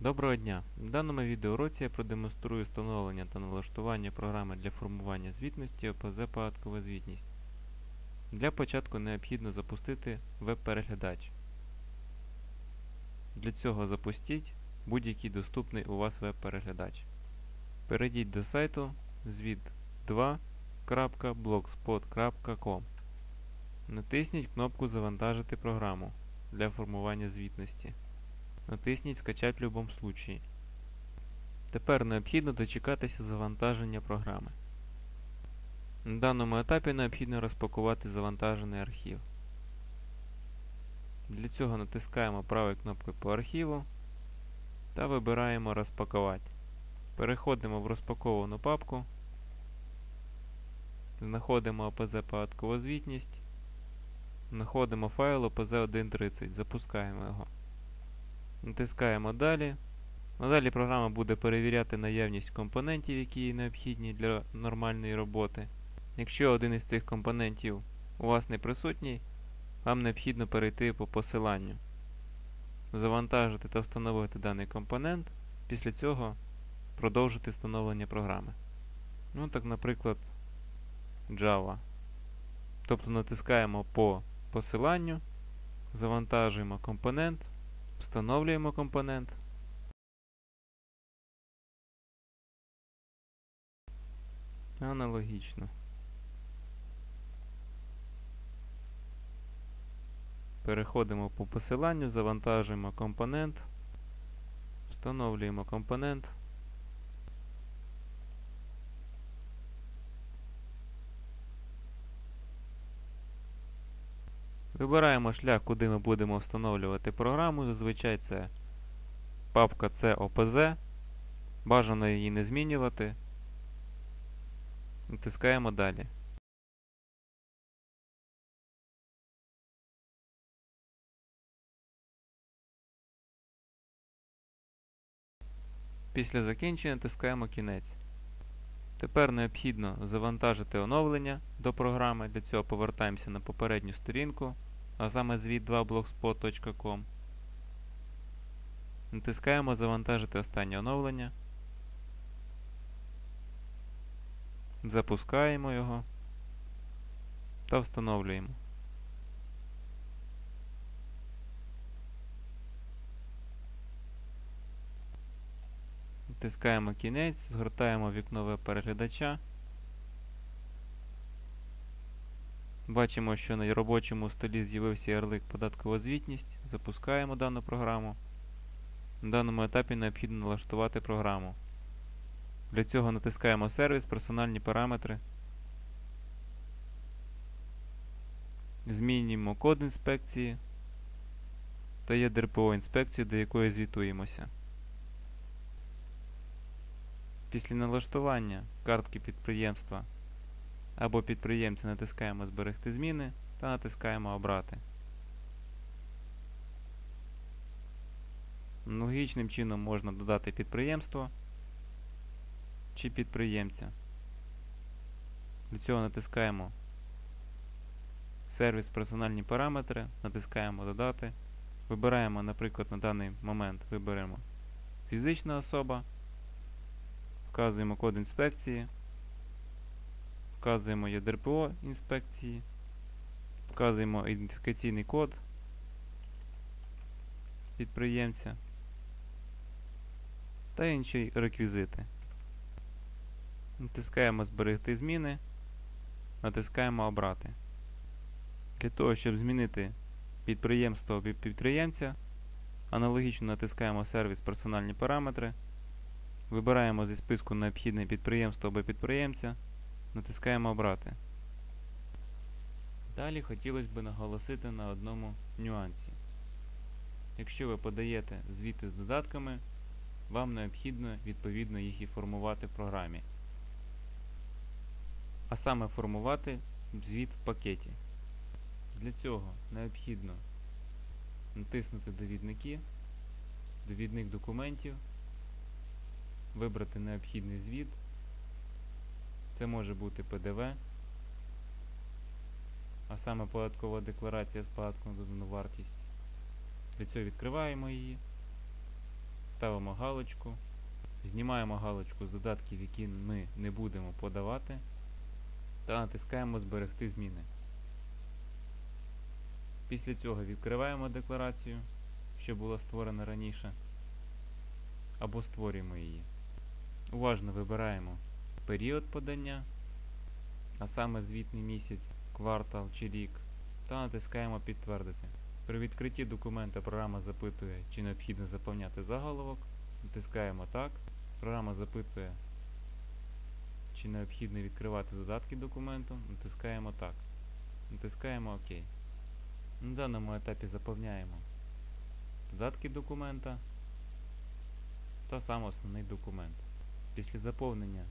Доброго дня! В даному відеоуроці я продемонструю встановлення та налаштування програми для формування звітності ОПЗ Податкова звітність. Для початку необхідно запустити веб-переглядач. Для цього запустіть будь-який доступний у вас веб-переглядач. Перейдіть до сайту звіт2.blogspot.com. Натисніть кнопку Завантажити програму для формування звітності. Натисніть Скачать в будь-якому случаї. Тепер необхідно дочекатися завантаження програми. На даному етапі необхідно розпакувати завантажений архів. Для цього натискаємо правою кнопкою по архіву та вибираємо Розпакувати. Переходимо в розпаковану папку, знаходимо ОПЗ податкова звітність, знаходимо файл OPZ130, запускаємо його. Натискаємо Далі. Надалі програма буде перевіряти наявність компонентів, які необхідні для нормальної роботи. Якщо один із цих компонентів у вас не присутній, вам необхідно перейти по посиланню, завантажити та встановити даний компонент, після цього продовжити встановлення програми. Ну, так, наприклад, Java. Тобто натискаємо по посиланню, завантажуємо компонент. Встановлюємо компонент. Аналогічно. Переходимо по посиланню, завантажуємо компонент, встановлюємо компонент. Вибираємо шлях, куди ми будемо встановлювати програму. Зазвичай це папка COPZ. Бажано її не змінювати. Натискаємо далі. Після закінчення натискаємо кінець. Тепер необхідно завантажити оновлення до програми. Для цього повертаємося на попередню сторінку а саме звіт2blogspot.com. Натискаємо Завантажити останнє оновлення. Запускаємо його та встановлюємо. Натискаємо кінець, згортаємо вікно веб-переглядача. Бачимо, що на робочому столі з'явився ярлик податкова звітність. Запускаємо дану програму. На даному етапі необхідно налаштувати програму. Для цього натискаємо сервіс, персональні параметри. Змінюємо код інспекції та є ДРПО інспекції, до якої звітуємося. Після налаштування картки підприємства або підприємця натискаємо Зберегти зміни та натискаємо Обрати. Аналогічним чином можна додати підприємство чи підприємця. Для цього натискаємо сервіс персональні параметри, натискаємо Додати. Вибираємо, наприклад, на даний момент виберемо фізична особа, вказуємо код інспекції. Вказуємо ЄДРПО інспекції, вказуємо ідентифікаційний код підприємця та інші реквізити. Натискаємо Зберегти зміни, натискаємо Обрати. Для того, щоб змінити підприємство підприємця, аналогічно натискаємо сервіс Персональні параметри, вибираємо зі списку необхідне підприємство або підприємця. Натискаємо Обрати. Далі хотілося б наголосити на одному нюансі. Якщо ви подаєте звіти з додатками, вам необхідно відповідно їх і формувати в програмі. А саме формувати звіт в пакеті. Для цього необхідно натиснути Довідники, довідник документів, вибрати необхідний звіт. Це може бути ПДВ, а саме податкова декларація з податком на додану вартість. Для цього відкриваємо її, ставимо галочку, знімаємо галочку з додатків, які ми не будемо подавати, та натискаємо Зберегти зміни. Після цього відкриваємо декларацію, що була створена раніше, або створюємо її. Уважно вибираємо період подання, а саме звітний місяць, квартал чи рік, та натискаємо Підтвердити. При відкритті документа програма запитує, чи необхідно заповняти заголовок. Натискаємо Так. Програма запитує, чи необхідно відкривати додатки документу. Натискаємо Так. Натискаємо ОК. На даному етапі заповняємо додатки документа та сам основний документ. Після заповнення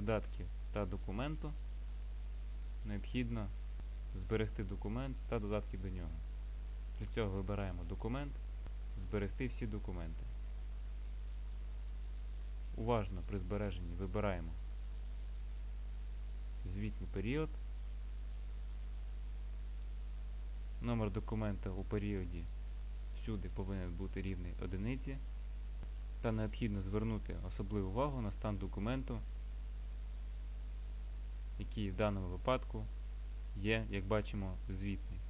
додатків та документу необхідно зберегти документ та додатки до нього. Для цього вибираємо документ, зберегти всі документи. Уважно при збереженні вибираємо звітний період, номер документа у періоді всюди повинен бути рівний одиниці та необхідно звернути особливу увагу на стан документу, який в даному випадку є, як бачимо, звітний.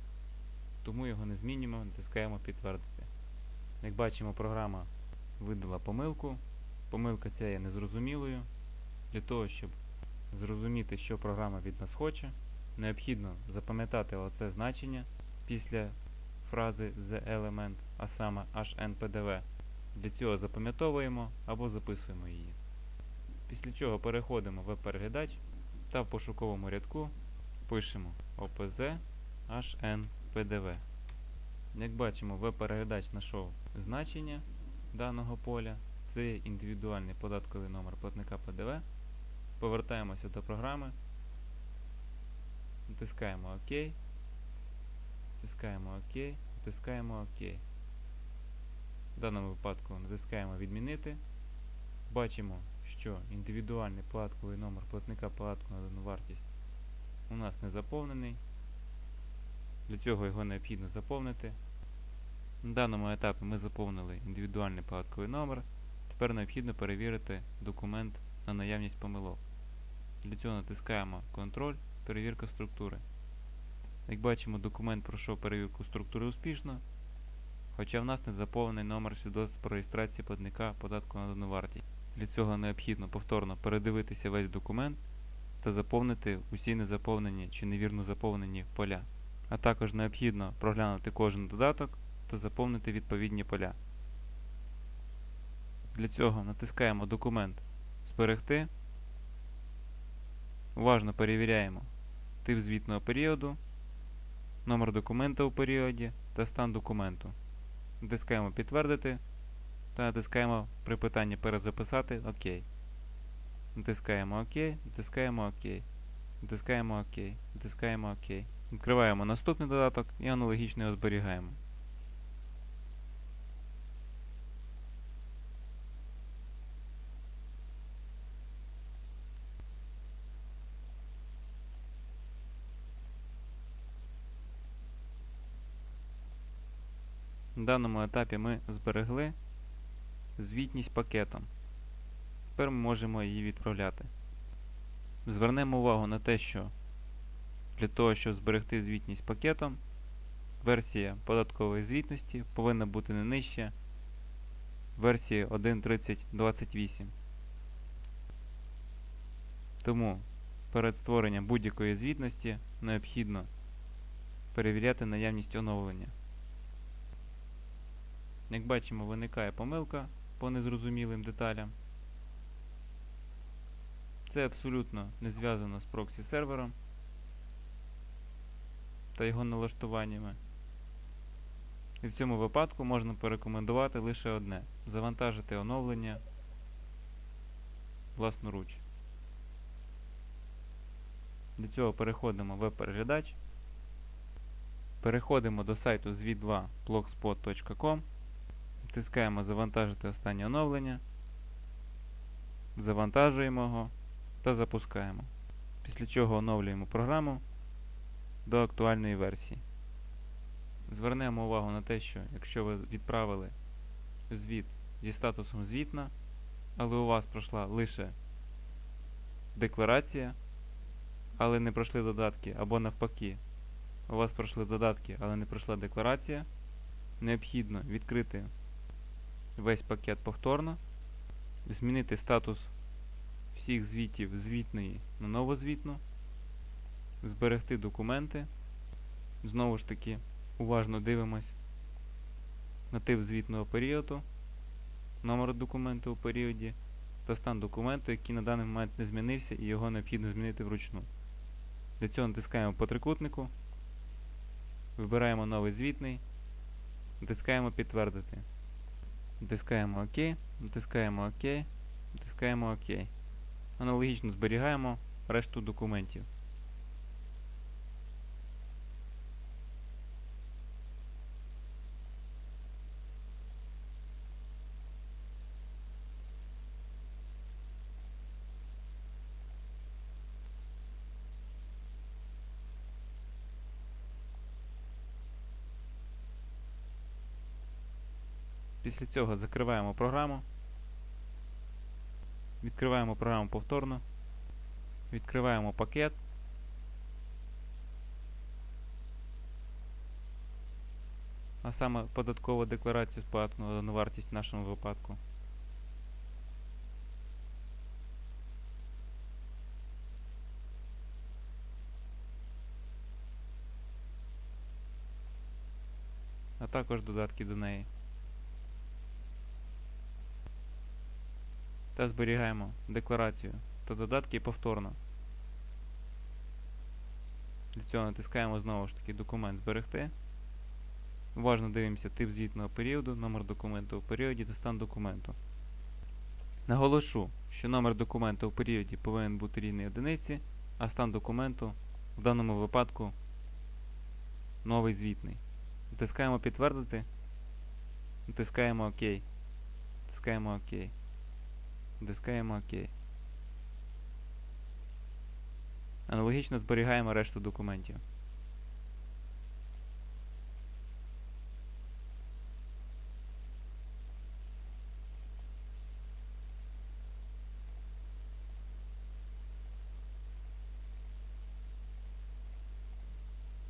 Тому його не змінюємо, натискаємо підтвердити. Як бачимо, програма видала помилку. Помилка ця є незрозумілою. Для того, щоб зрозуміти, що програма від нас хоче, необхідно запам'ятати оце значення після фрази The Element, а саме HNPDV. Для цього запам'ятовуємо або записуємо її. Після чого переходимо в веб-переглядач та в пошуковому рядку пишемо OPZ HNPDV. Як бачимо, веб-переглядач знайшов значення даного поля. Це є індивідуальний податковий номер платника ПДВ. Повертаємося до програми. Натискаємо ОК. Натискаємо ОК. Натискаємо ОК. В даному випадку натискаємо Відмінити. Бачимо, що індивідуальний податковий номер платника податку на дану вартість у нас не заповнений. Для цього його необхідно заповнити. На даному етапі ми заповнили індивідуальний податковий номер. Тепер необхідно перевірити документ на наявність помилок. Для цього натискаємо Контроль, перевірка структури. Як бачимо, документ пройшов перевірку структури успішно, хоча в нас не заповнений номер свідоцтва про реєстрацію платника податку на додану вартість. Для цього необхідно повторно передивитися весь документ та заповнити усі незаповнені чи невірно заповнені поля. А також необхідно проглянути кожен додаток та заповнити відповідні поля. Для цього натискаємо документ Зберегти. Уважно перевіряємо тип звітного періоду, номер документа у періоді та стан документу. Натискаємо Підтвердити натискаємо при питанні перезаписати ОК. Натискаємо ОК, натискаємо ОК, натискаємо ОК, натискаємо ОК. Відкриваємо наступний додаток і аналогічно його зберігаємо. На даному етапі ми зберегли звітність пакетом. Тепер ми можемо її відправляти. Звернемо увагу на те, що для того, щоб зберегти звітність пакетом, версія податкової звітності повинна бути не нижче версії 1.3028. Тому перед створенням будь-якої звітності необхідно перевіряти наявність оновлення. Як бачимо, виникає помилка по незрозумілим деталям. Це абсолютно не зв'язано з проксі сервером та його налаштуваннями. І в цьому випадку можна порекомендувати лише одне завантажити оновлення власноруч. Для цього переходимо в веб-переглядач, переходимо до сайту zv2blogspot.com, натискаємо Завантажити останнє оновлення, завантажуємо його та запускаємо. Після чого оновлюємо програму до актуальної версії. Звернемо увагу на те, що якщо ви відправили звіт зі статусом звітна, але у вас пройшла лише декларація, але не пройшли додатки, або навпаки, у вас пройшли додатки, але не пройшла декларація, необхідно відкрити весь пакет повторно, змінити статус всіх звітів звітної на новозвітну, зберегти документи. Знову ж таки, уважно дивимось на тип звітного періоду, номер документу у періоді та стан документу, який на даний момент не змінився і його необхідно змінити вручну. Для цього натискаємо по трикутнику, вибираємо новий звітний, натискаємо підтвердити. Натискаємо ОК, натискаємо ОК, натискаємо ОК. Аналогічно зберігаємо решту документів. Після цього закриваємо програму. Відкриваємо програму повторно. Відкриваємо пакет. А саме податкову декларацію з податку на вартість в нашому випадку. А також додатки до неї. Та зберігаємо декларацію та додатки повторно. Для цього натискаємо знову ж таки документ зберегти. Уважно дивимося тип звітного періоду, номер документу у періоді та стан документу. Наголошу, що номер документу у періоді повинен бути рівний одиниці, а стан документу в даному випадку новий звітний. Натискаємо підтвердити, натискаємо ОК. Натискаємо ОК. Натискаємо ОК. Аналогічно зберігаємо решту документів.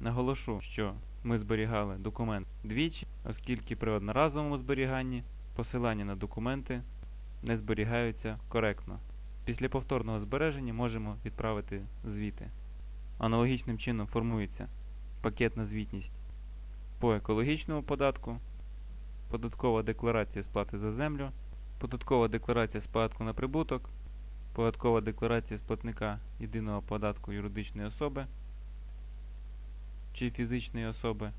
Наголошу, що ми зберігали документ двічі, оскільки при одноразовому зберіганні посилання на документи не зберігаються коректно. Після повторного збереження можемо відправити звіти. Аналогічним чином формується пакетна звітність по екологічному податку, податкова декларація сплати за землю, податкова декларація з податку на прибуток, податкова декларація з платника єдиного податку юридичної особи чи фізичної особи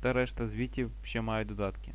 та решта звітів, що мають додатки.